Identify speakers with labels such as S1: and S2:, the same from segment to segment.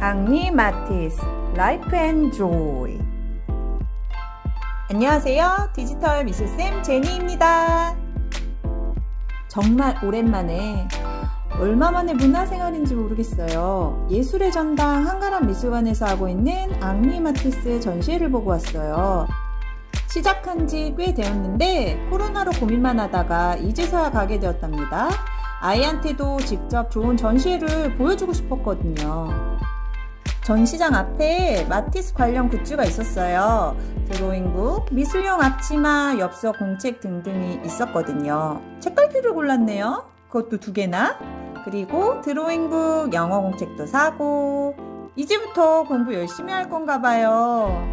S1: 앙리 마티스 라이프 앤 조이 안녕하세요. 디지털 미술쌤 제니입니다. 정말 오랜만에 얼마 만에 문화생활인지 모르겠어요. 예술의 전당 한가람 미술관에서 하고 있는 앙리 마티스 전시회를 보고 왔어요. 시작한 지 꽤 되었는데 코로나로 고민만 하다가 이제서야 가게 되었답니다. 아이한테도 직접 좋은 전시회를 보여주고 싶었거든요 전시장 앞에 마티스 관련 굿즈가 있었어요. 드로잉북, 미술용 앞치마, 엽서 공책 등등이 있었거든요. 책갈피를 골랐네요. 그것도 두 개나. 그리고 드로잉북, 영어 공책도 사고. 이제부터 공부 열심히 할 건가 봐요.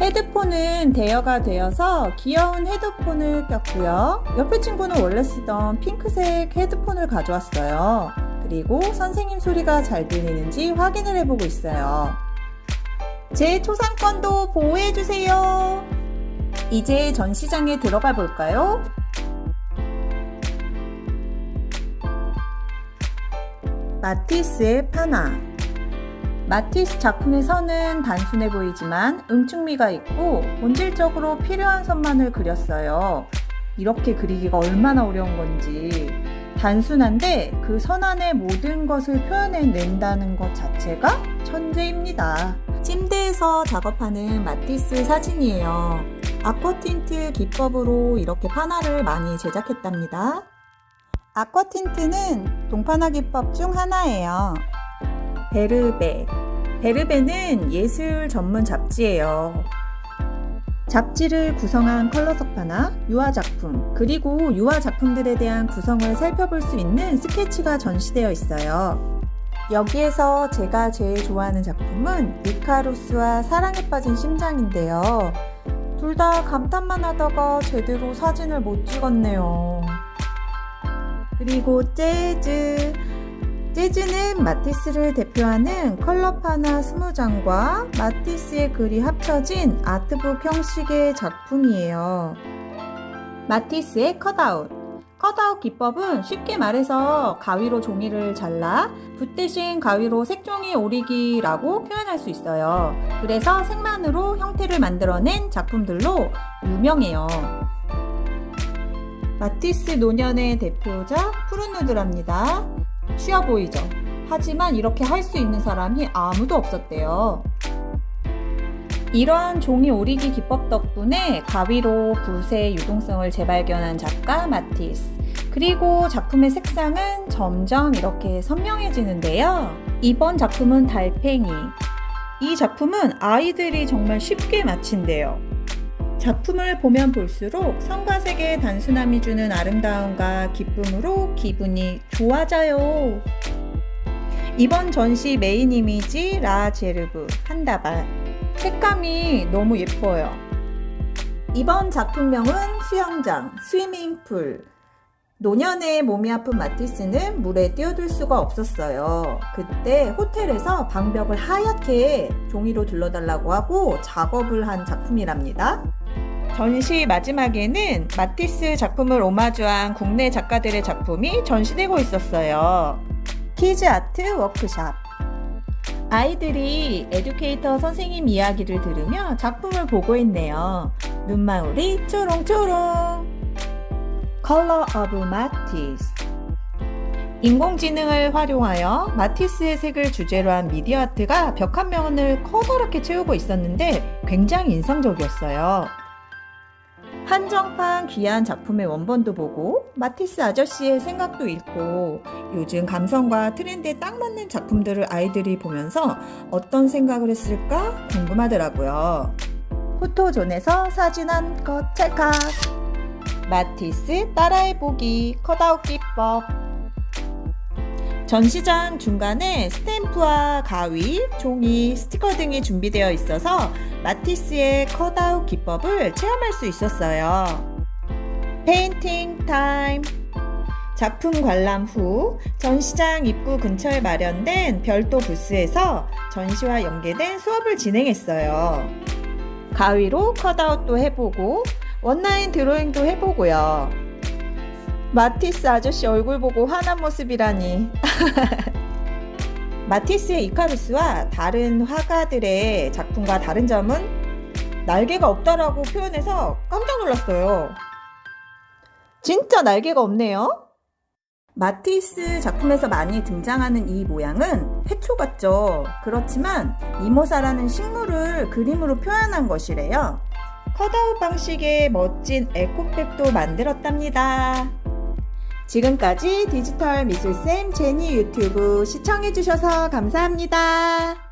S1: 헤드폰은 대여가 되어서 귀여운 헤드폰을 꼈고요. 옆에 친구는 원래 쓰던 핑크색 헤드폰을 가져왔어요. 그리고 선생님 소리가 잘 들리는지 확인을 해보고 있어요. 제 초상권도 보호해주세요. 이제 전시장에 들어가 볼까요? 마티스의 파나 마티스 작품에서는 단순해 보이지만 응축미가 있고 본질적으로 필요한 선만을 그렸어요. 이렇게 그리기가 얼마나 어려운 건지 단순한데 그 선 안에 모든 것을 표현해낸다는 것 자체가 천재입니다. 침대에서 작업하는 마티스 사진이에요. 아쿠아틴트 기법으로 이렇게 파나를 많이 제작했답니다. 아쿠아틴트는 동파나 기법 중 하나예요. 베르베. 베르베는 예술 전문 잡지예요. 잡지를 구성한 컬러 석파나 유화 작품, 그리고 유화 작품들에 대한 구성을 살펴볼 수 있는 스케치가 전시되어 있어요. 여기에서 제가 제일 좋아하는 작품은 이카루스와 사랑에 빠진 심장인데요. 둘 다 감탄만 하다가 제대로 사진을 못 찍었네요. 그리고 재즈. 재즈는 마티스를 대표하는 컬러파나 20장과 마티스의 글이 합쳐진 아트북 형식의 작품이에요. 마티스의 컷아웃. 컷아웃 기법은 쉽게 말해서 가위로 종이를 잘라 붓 대신 가위로 색종이 오리기라고 표현할 수 있어요. 그래서 색만으로 형태를 만들어낸 작품들로 유명해요. 마티스 노년의 대표작 푸른 누드랍니다. 쉬워 보이죠? 하지만 이렇게 할 수 있는 사람이 아무도 없었대요. 이러한 종이 오리기 기법 덕분에 가위로 붓의 유동성을 재발견한 작가 마티스. 그리고 작품의 색상은 점점 이렇게 선명해지는데요. 이번 작품은 달팽이. 이 작품은 아이들이 정말 쉽게 마친대요. 작품을 보면 볼수록 성과 색의 단순함이 주는 아름다움과 기쁨으로 기분이 좋아져요. 이번 전시 메인 이미지 라 제르브 한 다발 색감이 너무 예뻐요. 이번 작품명은 수영장 스위밍풀 노년에 몸이 아픈 마티스는 물에 뛰어들 수가 없었어요. 그때 호텔에서 방벽을 하얗게 종이로 둘러달라고 하고 작업을 한 작품이랍니다. 전시 마지막에는 마티스 작품을 오마주한 국내 작가들의 작품이 전시되고 있었어요. 키즈 아트 워크샵. 아이들이 에듀케이터 선생님 이야기를 들으며 작품을 보고 있네요. 눈망울이 초롱초롱. 컬러 오브 마티스. 인공지능을 활용하여 마티스의 색을 주제로 한 미디어 아트가 벽 한 면을 커다랗게 채우고 있었는데 굉장히 인상적이었어요. 한정판 귀한 작품의 원본도 보고 마티스 아저씨의 생각도 읽고 요즘 감성과 트렌드에 딱 맞는 작품들을 아이들이 보면서 어떤 생각을 했을까 궁금하더라고요. 포토존에서 사진 한컷 찰칵. 마티스 따라해보기. 컷아웃 기법 전시장 중간에 스탬프와 가위, 종이, 스티커 등이 준비되어 있어서 마티스의 컷아웃 기법을 체험할 수 있었어요. 페인팅 타임 작품 관람 후 전시장 입구 근처에 마련된 별도 부스에서 전시와 연계된 수업을 진행했어요. 가위로 컷아웃도 해보고 원라인 드로잉도 해보고요. 마티스 아저씨 얼굴 보고 화난 모습이라니. 마티스의 이카루스와 다른 화가들의 작품과 다른 점은 날개가 없다라고 표현해서 깜짝 놀랐어요. 진짜 날개가 없네요. 마티스 작품에서 많이 등장하는 이 모양은 해초 같죠. 그렇지만 미모사라는 식물을 그림으로 표현한 것이래요. 컷아웃 방식의 멋진 에코백도 만들었답니다. 지금까지 디지털 미술쌤 제니 유튜브 시청해주셔서 감사합니다.